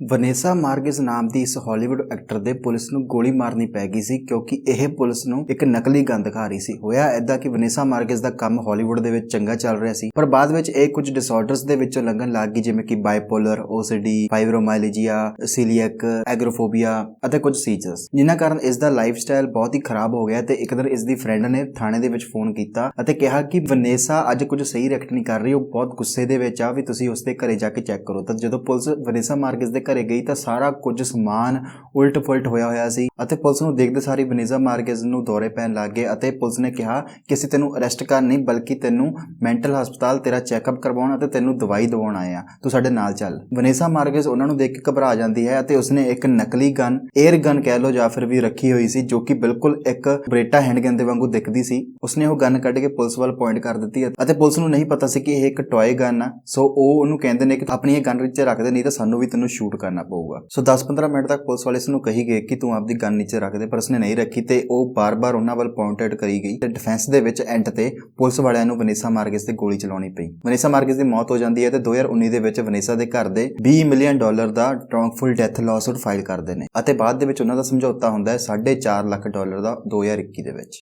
ਵਨੇਸਾ ਮਾਰਗੇਸ ਨਾਮ ਦੀ ਇਸ Hollywood actor ਦੇ ਪੁਲਿਸ ਨੂੰ ਗੋਲੀ ਮਾਰਨੀ ਪੈ ਗਈ ਸੀ ਕਿਉਂਕਿ ਇਹ ਪੁਲਿਸ ਨੂੰ ਇੱਕ ਨਕਲੀ ਗਨ ਦਿਖਾ ਰਹੀ ਸੀ। ਹੋਇਆ ਐਦਾਂ ਕਿ ਵਨੇਸਾ ਮਾਰਗੇਸ ਦਾ ਕੰਮ ਹਾਲੀਵੁੱਡ ਦੇ ਵਿੱਚ ਚੰਗਾ ਚੱਲ ਰਿਹਾ ਸੀ, ਪਰ ਬਾਅਦ ਵਿੱਚ ਇਹ ਕੁਝ ਡਿਸਆਰਡਰਸ ਦੇ ਵਿੱਚੋਂ ਲੰਘਣ ਲੱਗ ਗਈ, ਜਿਵੇਂ ਕਿ ਬਾਈਪੋਲਰ OCD ਫਾਈਬਰੋਮਾਈਲਜੀਆ ਸੀਲੀਅਕ ਐਗਰੋਫੋਬੀਆ ਅਤੇ ਕੁਝ ਸੀਜ਼ਰਸ ਜਿਨ੍ਹਾਂ ਕਾਰਨ ਇਸ ਦਾ ਲਾਈਫ ਸਟਾਈਲ ਬਹੁਤ ਹੀ ਖਰਾਬ ਹੋ ਗਿਆ ਤੇ ਇੱਕ ਦਿਨ ਇਸ ਦੀ ਫਰੈਂਡ ਨੇ ਥਾਣੇ ਦੇ ਵਿੱਚ ਫੋਨ ਕੀਤਾ ਅਤੇ ਕਿਹਾ ਕਿ ਵਨੇਸਾ ਅੱਜ ਕੁਝ ਸਹੀ ਰਿਐਕਟ ਨਹੀਂ ਕਰ ਰਹੀ, ਉਹ ਬਹੁਤ ਗੁੱਸੇ ਦੇ ਵਿੱਚ ਆ, ਵੀ ਤੁਸੀਂ ਉਸ ਦੇ ਘਰੇ ਜਾ ਕੇ ਚੈੱਕ ਕਰੋ। ਤਾਂ ਜਦੋਂ ਪੁਲਿਸ ਵਨੇਸਾ ਮਾਰਗਿਸ ਦੇ ਘਰੇ ਗਈ ਤਾਂ ਸਾਰਾ ਕੁਝ ਸਮਾਨ ਉਲਟ ਪੁਲਟ ਹੋਇਆ ਹੋਇਆ ਸੀ ਅਤੇ ਪੁਲਿਸ ਨੂੰ ਦੇਖਦੇ ਸਾਰੀ ਵਨੇਸਾ ਮਾਰਗੇਸ ਨੂੰ ਦੌਰੇ ਪੈਣ ਲੱਗ ਗਏ ਅਤੇ ਪੁਲਿਸ ਨੇ ਕਿਹਾ ਕਿ ਅਸੀਂ ਤੈਨੂੰ ਅਰੈਸਟ ਕਰਨ ਨਹੀਂ, ਬਲਕਿ ਤੈਨੂੰ ਮੈਂਟਲ ਹਸਪਤਾਲ ਤੇਰਾ ਚੈੱਕਅਪ ਕਰਵਾਉਣ ਅਤੇ ਤੈਨੂੰ ਦਵਾਈ ਦਿਵਾਉਣ ਆਏ ਆ ਤੂੰ ਸਾਡੇ ਨਾਲ ਚੱਲ। ਵਨੇਸਾ ਮਾਰਗੇਸ ਉਹਨਾਂ ਨੂੰ ਦੇਖ ਕੇ ਘਬਰਾ ਜਾਂਦੀ ਹੈ ਅਤੇ ਉਸਨੇ ਇੱਕ ਨਕਲੀ ਗਨ 에ਅਰ ਗਨ ਕਹਿ ਲੋ ਜਾਂ ਫਿਰ ਵੀ ਰੱਖੀ ਹੋਈ ਸੀ, ਜੋ ਕਿ ਬਿਲਕੁਲ ਇੱਕ ਬਰੇਟਾ ਹੈਂਡਗਨ ਦੇ ਵਾਂਗੂ ਦਿਖਦੀ ਸੀ। ਉਸਨੇ ਉਹ ਗਨ ਕੱਢ ਕੇ ਪੁਲਿਸ ਵੱਲ ਪੁਆਇੰਟ ਕਰ ਦਿੱਤੀ ਅਤੇ ਪੁਲਿਸ ਨੂੰ ਨਹੀਂ ਪਤਾ ਸੀ ਕਿ ਇਹ ਇੱਕ ਟੌਏ ਗਨ ਆ। ਸੋ ਉਹ ਉਹਨੂੰ ਕਹਿੰਦੇ ਨੇ ਕਿ ਆਪਣੀ ਇਹ ਗਨ ਵਿੱਚ ਰੱਖ ਦੇ, ਨਹੀਂ ਤਾਂ ਸਾਨੂੰ ਵੀ ਤੈਨੂੰ ਸ਼ੂਟ ਕਰਨਾ ਪਊਗਾ। ਸੋ 10-15 ਮਿੰਟ ਤੱਕ ਪੁਲਿਸ ਵਾਲੇ ਇਸ ਨੂੰ ਕਹੀ ਗਏ ਕਿ ਤੂੰ ਆਪਦੀ ਗਨ ਨੀਚੇ ਰੱਖ ਦੇ, ਪਰ ਉਸਨੇ ਨਹੀਂ ਰੱਖੀ ਤੇ ਉਹ ਬਾਰ-ਬਾਰ ਉਹਨਾਂ ਵੱਲ ਪੁਆਇੰਟਡ ਕਰੀ ਗਈ ਤੇ ਡਿਫੈਂਸ ਦੇ ਵਿੱਚ ਐਂਟ ਤੇ ਪੁਲਿਸ ਵਾਲਿਆਂ ਨੂੰ ਵਨੇਸਾ ਮਾਰਗੇਸ ਤੇ ਗੋਲੀ ਚਲਾਉਣੀ ਪਈ। ਵਨੇਸਾ ਮਾਰਗੇਸ ਦੀ ਮੌਤ ਹੋ ਜਾਂਦੀ ਹੈ ਤੇ 2019 ਦੇ ਵਿੱਚ ਵਨੇਸਾ ਦੇ ਘਰ ਦੇ 20 ਮਿਲੀਅਨ ਡਾਲਰ ਦਾ ਟਰੌਂਗਫੁਲ ਡੈਥ ਲਾਸੂਟ ਫਾਈਲ ਕਰਦੇ ਨੇ। ਅਤੇ ਬਾਅਦ ਦੇ ਵਿੱਚ ਉਹਨਾਂ ਦਾ ਸਮਝੌਤਾ ਹੁੰਦਾ ਹੈ 4.5 ਲੱਖ ਡਾਲਰ ਦਾ 2021 ਦੇ ਵਿੱਚ।